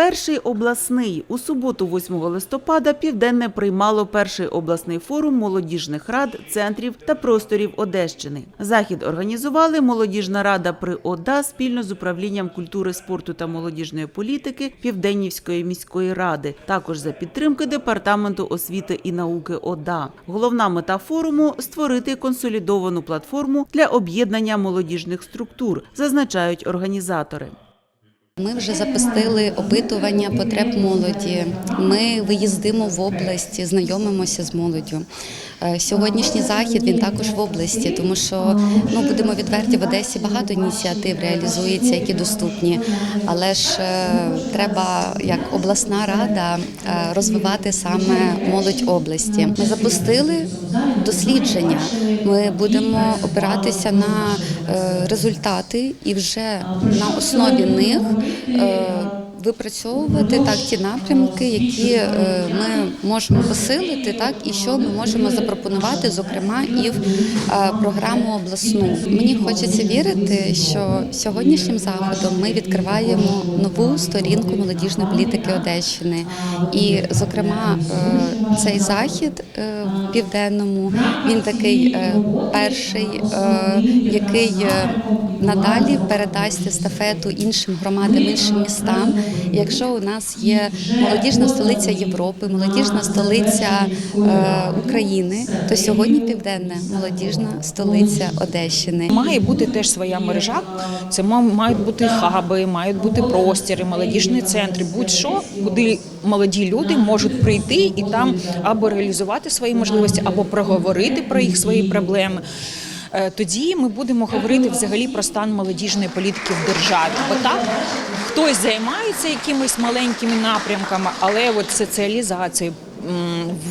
Перший обласний у суботу, 8 листопада, південне приймало перший обласний форум молодіжних рад, центрів та просторів Одещини. Захід організували молодіжна рада при ОДА спільно з управлінням культури, спорту та молодіжної політики Південнівської міської ради, також за підтримки департаменту освіти і науки ОДА. Головна мета форуму створити консолідовану платформу для об'єднання молодіжних структур, зазначають організатори. Ми вже запустили опитування потреб молоді. Ми виїздимо в області, знайомимося з молоддю. Е, Сьогоднішній захід він також в області, тому що ну будемо відверті в Одесі багато ініціатив реалізується, які доступні. Але ж е, треба як обласна рада е, розвивати саме молодь області. Ми запустили дослідження. Ми будемо опиратися на результати і вже на основі них випрацьовувати так ті напрямки, які е, ми можемо посилити, так і що ми можемо запропонувати, зокрема, і в е, програму обласну. Мені хочеться вірити, що сьогоднішнім заходом ми відкриваємо нову сторінку молодіжної політики Одещини. І, зокрема, е, цей захід е, в південному він такий е, перший, е, який е, надалі передасть естафету іншим громадам, іншим містам. Якщо у нас є молодіжна столиця Європи, молодіжна столиця е, України, то сьогодні південна молодіжна столиця Одещини. Має бути теж своя мережа. Це ма- мають бути хаби, мають бути простіри, молодіжні центри, будь-що, куди молоді люди можуть прийти і там або реалізувати свої можливості, або проговорити про їх свої проблеми. Е, Тоді ми будемо говорити взагалі про стан молодіжної політики в державі. Бо так хтось займається якимись маленькими напрямками, але от соціалізацією,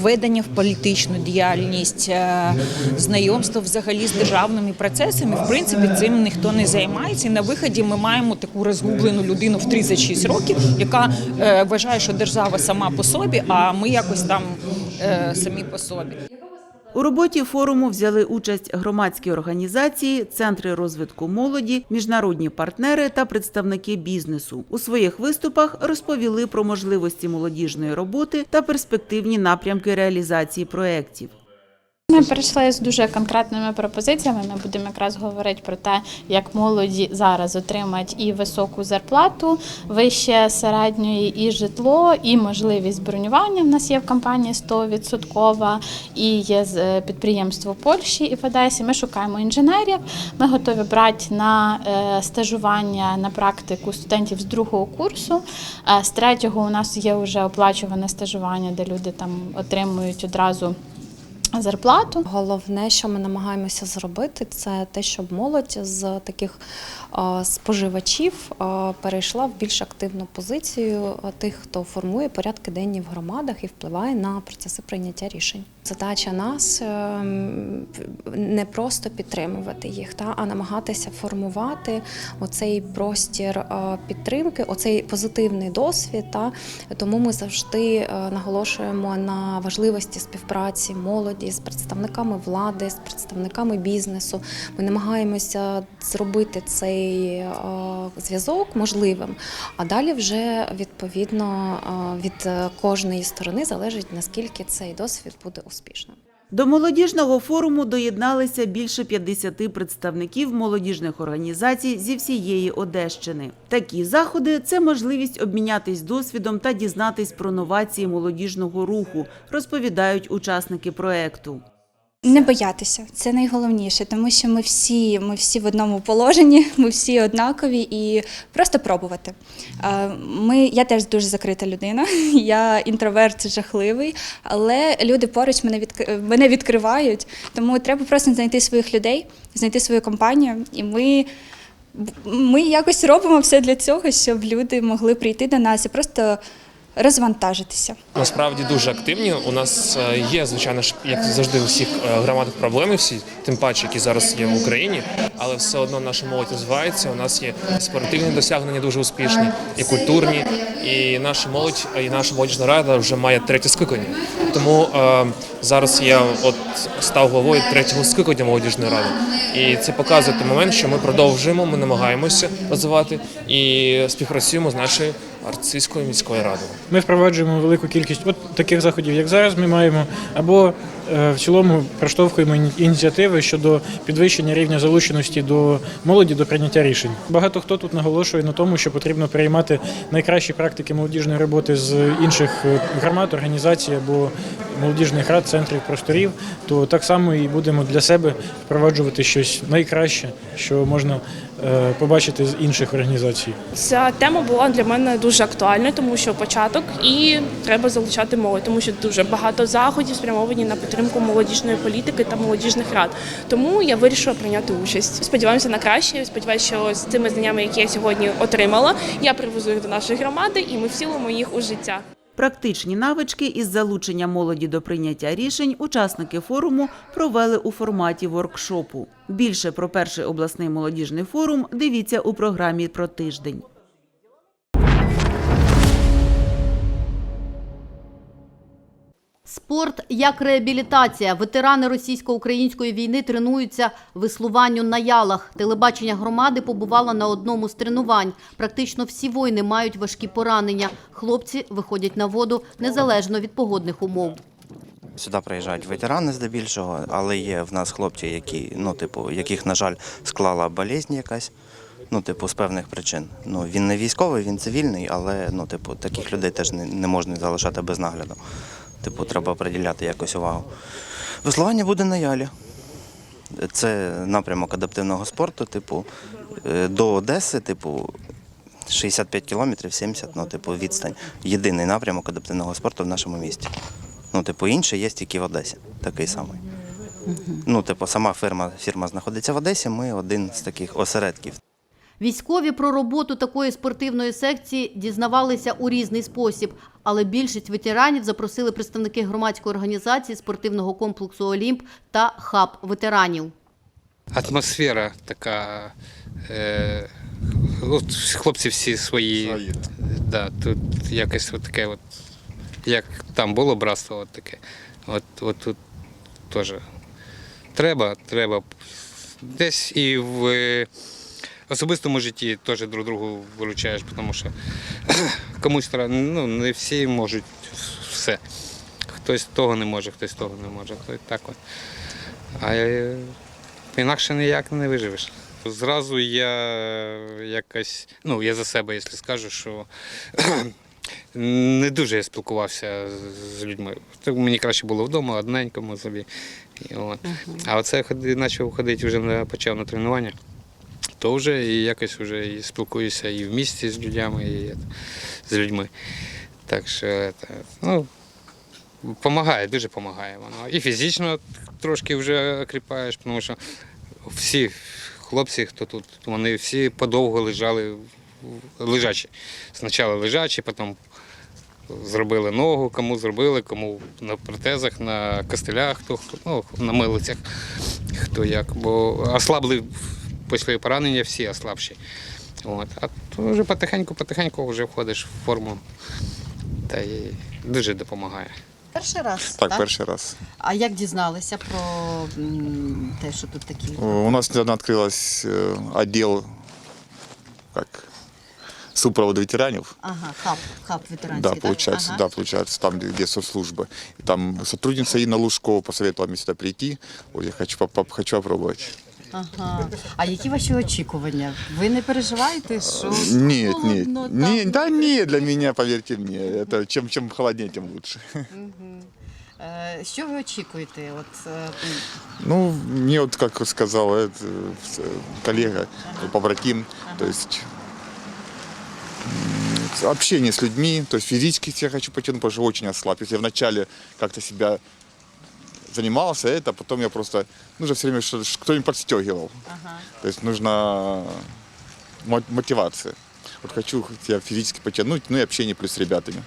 введення в політичну діяльність, е, знайомство взагалі з державними процесами. В принципі, цим ніхто не займається. І на виході ми маємо таку розгублену людину в 36 років, яка е, вважає, що держава сама по собі, а ми якось там самі по собі. У роботі форуму взяли участь громадські організації, центри розвитку молоді, міжнародні партнери та представники бізнесу. У своїх виступах розповіли про можливості молодіжної роботи та перспективні напрямки реалізації проєктів. Ми прийшли з дуже конкретними пропозиціями. Ми будемо якраз говорити про те, як молоді зараз отримати і високу зарплату, вище середньої, і житло, і можливість бронювання. В нас є в компанії 100%, і є е, підприємство в Польщі і в Одесі. Ми шукаємо інженерів. Ми готові брати на е, стажування на практику студентів з другого курсу. Е, З третього у нас є вже оплачуване стажування, де люди там отримують одразу зарплату. Головне, що ми намагаємося зробити, це те, щоб молодь з таких споживачів перейшла в більш активну позицію тих, хто формує порядки денні в громадах і впливає на процеси прийняття рішень. Задача нас е, не просто підтримувати їх, та а намагатися формувати оцей простір е, підтримки, оцей позитивний досвід. Та тому ми завжди е, наголошуємо на важливості співпраці молоді з представниками влади, з представниками бізнесу. Ми намагаємося зробити цей е, зв'язок можливим. А далі вже відповідно від кожної сторони залежить наскільки цей досвід буде успішним. До молодіжного форуму доєдналися більше 50 представників молодіжних організацій зі всієї Одещини. Такі заходи це можливість обмінятись досвідом та дізнатись про новації молодіжного руху, розповідають учасники проекту. Не боятися, це найголовніше, тому що ми всі, ми всі в одному положенні, ми всі однакові і просто пробувати. Ми, я теж дуже закрита людина, я інтроверт жахливий, але люди поруч мене відк... мене відкривають, тому треба просто знайти своїх людей, знайти свою компанію, і ми. Ми якось робимо все для цього, щоб люди могли прийти до нас і просто розвантажитися. Насправді дуже активні. У нас е, є, звичайно ж, як завжди, у всіх е, громадах проблеми, всі, тим паче, які зараз є в Україні, але все одно наша молодь розвивається. У нас є спортивні досягнення дуже успішні, і культурні. І наша молодь, і наша молодіжна рада вже має третє скликання. Тому е, зараз я от став головою третього скликання молодіжної ради. І це показує той момент, що ми продовжуємо, ми намагаємося розвивати і співпрацюємо з нашою Арцизькою міської ради. Ми впроваджуємо велику кількість от таких заходів, як зараз ми маємо, або в цілому проштовхуємо ініціативи щодо підвищення рівня залученості до молоді до прийняття рішень. Багато хто тут наголошує на тому, що потрібно переймати найкращі практики молодіжної роботи з інших е, громад, організацій або молодіжних рад, центрів, просторів. То так само і будемо для себе впроваджувати щось найкраще, що можна е, побачити з інших організацій. Ця тема була для мене дуже актуальною, тому що початок і треба залучати молодь, тому що дуже багато заходів спрямовані на підтримку молодіжної політики та молодіжних рад. Тому я вирішила прийняти участь. Сподіваємося на краще. Сподіваюся, що з цими знаннями, які я сьогодні отримала, я привезу їх до нашої громади і ми втілимо їх у життя. Практичні навички із залучення молоді до прийняття рішень учасники форуму провели у форматі воркшопу. Більше про перший обласний молодіжний форум дивіться у програмі про тиждень. Спорт як реабілітація. Ветерани російсько-української війни тренуються веслуванню на ялах. Телебачення громади побувало на одному з тренувань. Практично всі воїни мають важкі поранення. Хлопці виходять на воду незалежно від погодних умов. Сюди приїжджають ветерани здебільшого, але є в нас хлопці, які, ну, типу, яких, на жаль, склала болезнь якась. Ну, типу, з певних причин. Ну, він не військовий, він цивільний, але ну, типу, таких людей теж не, не можна залишати без нагляду. Типу, треба приділяти якось увагу. Веслування буде на ялі. Це напрямок адаптивного спорту, типу, е, до Одеси, типу, 65 кілометрів, 70, ну, типу, відстань. Єдиний напрямок адаптивного спорту в нашому місті. Ну, типу, інший є тільки в Одесі, такий самий. Ну, типу, сама фірма, фірма знаходиться в Одесі, ми один з таких осередків. Військові про роботу такої спортивної секції дізнавалися у різний спосіб, але більшість ветеранів запросили представники громадської організації спортивного комплексу Олімп та хаб ветеранів. атмосфера така. Е, от хлопці всі свої. Да, тут якось от таке, от, як там було братство, от таке. От, от тут теж треба, треба. Десь і в особистому житті теж друг другу виручаєш, тому що комусь треба, ну, не всі можуть все. Хтось того не може, хтось того не може. То й так от. А е, інакше ніяк не виживеш. Зразу я якось, ну я за себе, якщо скажу, що не дуже я спілкувався з- людьми. Мені краще було вдома, одненькому собі. І от. А оце ходи, почав ходити вже на, почав на тренування, то вже і якось вже і спілкуюся і в місті з людьми, і з людьми. Так що ну, Помагає, дуже допомагає воно. І фізично трошки вже окріпаєш, тому що всі хлопці, хто тут, вони всі подовго лежали лежачі. Спочатку лежачі, потім зробили ногу, кому зробили, кому на протезах, на костелях, хто ну, на милицях, хто як. Бо ослабли після поранення всі ослабші. От. А то вже потихеньку-потихеньку вже входиш в форму та й дуже допомагає. Перший раз. Так, перший раз. А як дізналися про те, що тут такі? У нас недавно открылась э, отдел как супровода ветеранов. Ага, хаб, хаб ветеранський. Да, так? получается, Ага. да, получается, там, где, где соцслужба. И там сотрудница Инна Лужкова посоветовала мне сюда прийти. Вот я хочу, поп- поп- хочу попробовать. Ага. А які ваші очікування? Ви не переживаєте, що Нет, нет, холодно там? не, да не, для меня, поверьте мне, это чем, чем холоднее, тем лучше. Е, Що ви очікуєте? От е, Ну, мне вот, как сказал этот, э, коллега, побратим, то есть м, общение с людьми, то есть физически себя хочу потянуть, потому что очень ослаб. Если я вначале как-то себя занимался, это, потом я просто, нужно все время кто-нибудь подстегивал. То есть нужна мо- мотивация. Вот хочу себя физически потянуть, ну и общение плюс с ребятами.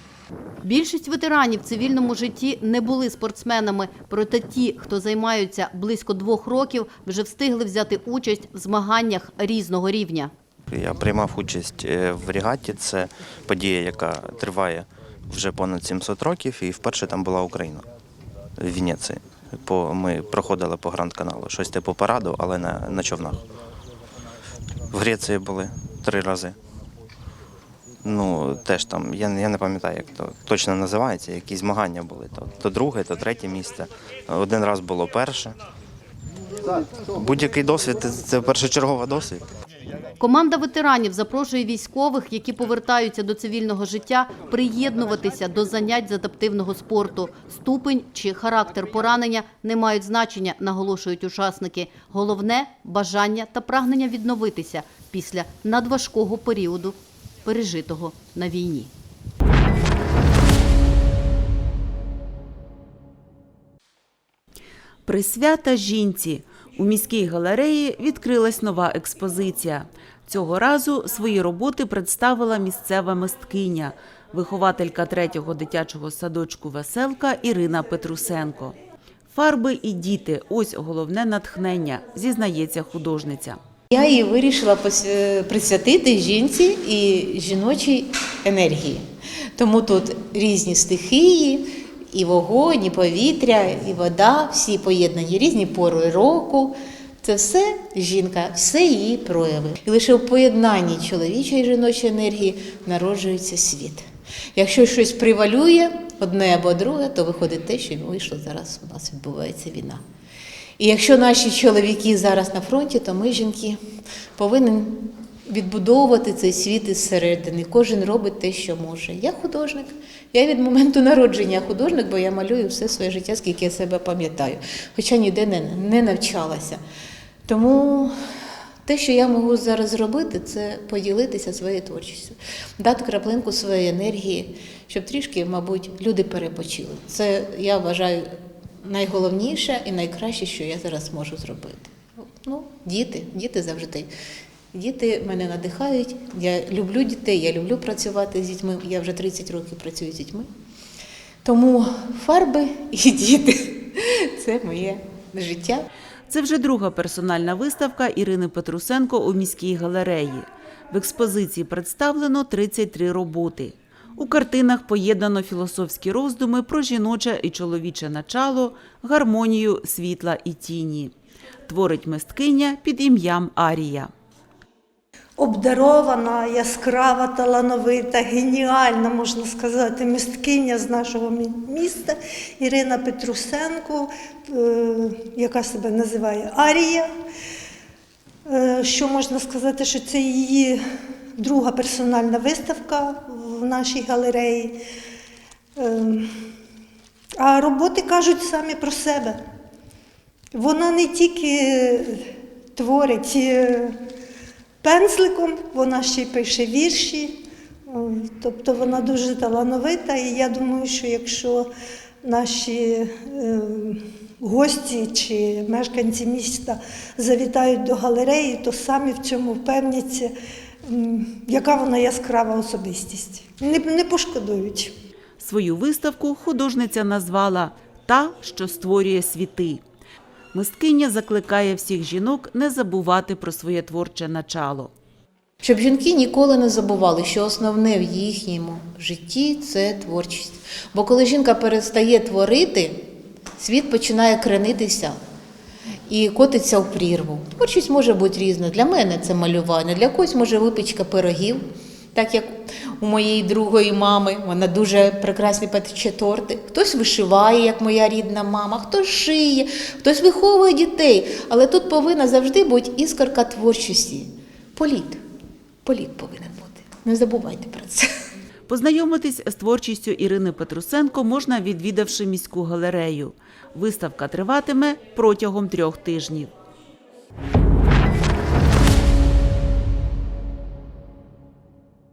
Більшість ветеранів в цивільному житті не були спортсменами, проте ті, хто займаються близько двох років, вже встигли взяти участь в змаганнях різного рівня. Я приймав участь е, в регаті. Це подія, яка триває вже понад 700 років, і вперше там була Україна в Венеції. По, ми проходили по Гранд каналу, щось типу параду, але на, на човнах. В Греції були три рази. Ну, теж там, я, я не пам'ятаю, як то точно називається, якісь змагання були. То, то друге, то третє місце. Один раз було перше. Будь-який досвід це першочерговий досвід. Команда ветеранів запрошує військових, які повертаються до цивільного життя, приєднуватися до занять з адаптивного спорту. Ступень чи характер поранення не мають значення, наголошують учасники. Головне бажання та прагнення відновитися після надважкого періоду, пережитого на війні. Присвята жінці. У міській галереї відкрилась нова експозиція. Цього разу свої роботи представила місцева мисткиня, вихователька третього дитячого садочку Веселка Ірина Петрусенко. Фарби і діти ось головне натхнення, зізнається художниця. Я її вирішила е, присвятити жінці і жіночій енергії. Тому тут різні стихії, і вогонь, і повітря, і вода, всі поєднані, різні пори року. Це все жінка, все її прояви. І лише в поєднанні чоловічої і жіночої енергії народжується світ. Якщо щось привалює одне або друге, то виходить те, що вийшло зараз. У нас відбувається війна. І якщо наші чоловіки зараз на фронті, то ми, жінки, повинні відбудовувати цей світ із середини. Кожен робить те, що може. Я художник. Я від моменту народження художник, бо я малюю все своє життя, скільки я себе пам'ятаю, хоча ніде не, не навчалася. Тому те, що я можу зараз зробити, це поділитися своєю творчістю, дати краплинку своєї енергії, щоб трішки, мабуть, люди перепочили. Це я вважаю найголовніше і найкраще, що я зараз можу зробити. Ну, діти, діти завжди. Діти мене надихають. Я люблю дітей, я люблю працювати з дітьми. Я вже 30 років працюю з дітьми. Тому фарби і діти це моє життя. Це вже друга персональна виставка Ірини Петрусенко у міській галереї. В експозиції представлено 33 роботи. У картинах поєднано філософські роздуми про жіноче і чоловіче начало, гармонію світла і тіні. Творить мисткиня під ім'ям Арія. Обдарована, яскрава, талановита, геніальна, можна сказати, мисткиня з нашого міста Ірина Петрусенко, е, яка себе називає Арія. Е, Що можна сказати, що це її друга персональна виставка в нашій галереї. Е, А роботи кажуть самі про себе. Вона не тільки творить пензликом, вона ще й пише вірші. Тобто вона дуже талановита, і я думаю, що якщо наші е, гості чи мешканці міста завітають до галереї, то самі в цьому впевняться, яка вона яскрава особистість. Не, не пошкодують. Свою виставку художниця назвала Та, що створює світи. Мисткиня закликає всіх жінок не забувати про своє творче начало. Щоб жінки ніколи не забували, що основне в їхньому житті це творчість. Бо коли жінка перестає творити, світ починає кренитися і котиться в прірву. Творчість може бути різна. Для мене це малювання, для когось може випічка пирогів. Так як у моєї другої мами, вона дуже прекрасні пече торти. Хтось вишиває, як моя рідна мама, хтось шиє, хтось виховує дітей. Але тут повинна завжди бути іскорка творчості. Політ. Політ повинен бути. Не забувайте про це. Познайомитись з творчістю Ірини Петрусенко можна, відвідавши міську галерею. Виставка триватиме протягом трьох тижнів.